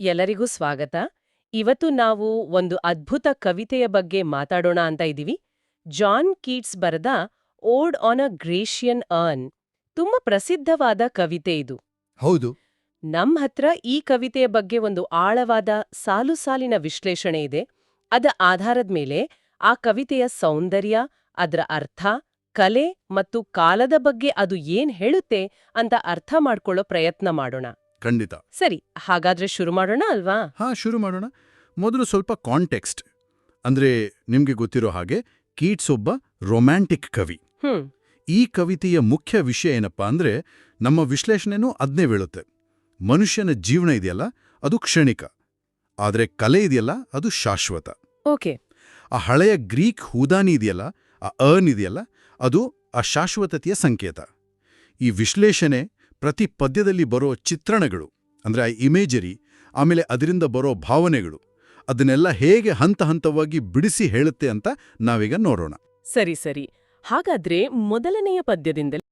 ಎಲ್ಲರಿಗೂ ಸ್ವಾಗತ. ಇವತ್ತು ನಾವು ಒಂದು ಅದ್ಭುತ ಕವಿತೆಯ ಬಗ್ಗೆ ಮಾತಾಡೋಣ ಅಂತ ಇದೀವಿ ಜಾನ್ ಕೀಟ್ಸ್ ಬರೆದ ಓಡ್ ಆನ್ ಅ ಗ್ರೇಷಿಯನ್ ಅರ್ನ್ ತುಂಬಾ ಪ್ರಸಿದ್ಧವಾದ ಕವಿತೆ ಇದು. ಹೌದು. ನಮ್ ಹತ್ರ ಈ ಕವಿತೆಯ ಬಗ್ಗೆ ಒಂದು ಆಳವಾದ ಸಾಲು ಸಾಲಿನ ವಿಶ್ಲೇಷಣೆ ಇದೆ. ಅದ ಆಧಾರದ ಮೇಲೆ ಆ ಕವಿತೆಯ ಸೌಂದರ್ಯ ಅದರ ಅರ್ಥ ಕಲೆ ಮತ್ತು ಕಾಲದ ಬಗ್ಗೆ ಅದು ಏನ್ ಹೇಳುತ್ತೆ ಅಂತ ಅರ್ಥ ಮಾಡ್ಕೊಳ್ಳೋ ಪ್ರಯತ್ನ ಮಾಡೋಣ. ಖಂಡಿತ. ಸರಿ ಹಾಗಾದ್ರೆ ಶುರು ಮಾಡೋಣ ಅಲ್ವಾ? ಹಾ ಶುರು ಮಾಡೋಣ. ಮೊದಲು ಸ್ವಲ್ಪ ಕಾಂಟೆಕ್ಸ್ಟ್ ಅಂದ್ರೆ ನಿಮ್ಗೆ ಗೊತ್ತಿರೋ ಹಾಗೆ ಕೀಟ್ಸ್ ಒಬ್ಬ ರೊಮ್ಯಾಂಟಿಕ್ ಕವಿ. ಈ ಕವಿತೆಯ ಮುಖ್ಯ ವಿಷಯ ಏನಪ್ಪಾ ಅಂದ್ರೆ ನಮ್ಮ ವಿಶ್ಲೇಷಣೆನೂ ಅದ್ನೇ ಬೀಳುತ್ತೆ. ಮನುಷ್ಯನ ಜೀವನ ಇದೆಯಲ್ಲ ಅದು ಕ್ಷಣಿಕ. ಆದ್ರೆ ಕಲೆ ಇದೆಯಲ್ಲ ಅದು ಶಾಶ್ವತ. ಓಕೆ. ಆ ಹಳೆಯ ಗ್ರೀಕ್ ಹೂದಾನಿ ಇದೆಯಲ್ಲ ಆ ಅನ್ ಇದೆಯಲ್ಲ ಅದು ಆ ಶಾಶ್ವತತೆಯ ಸಂಕೇತ. ಈ ವಿಶ್ಲೇಷಣೆ ಪ್ರತಿ ಪದ್ಯದಲ್ಲಿ ಬರೋ ಚಿತ್ರಣಗಳು, ಅಂದ್ರೆ ಆ ಇಮೇಜರಿ ಆಮೇಲೆ ಅದರಿಂದ ಬರೋ ಭಾವನೆಗಳು, ಅದನ್ನೆಲ್ಲ ಹೇಗೆ ಹಂತ ಹಂತವಾಗಿ ಬಿಡಿಸಿ ಹೇಳುತ್ತೆ ಅಂತ ನಾವೀಗ ನೋಡೋಣ. ಸರಿ ಸರಿ. ಹಾಗಾದ್ರೆ ಮೊದಲನೆಯ ಪದ್ಯದಿಂದಲೇ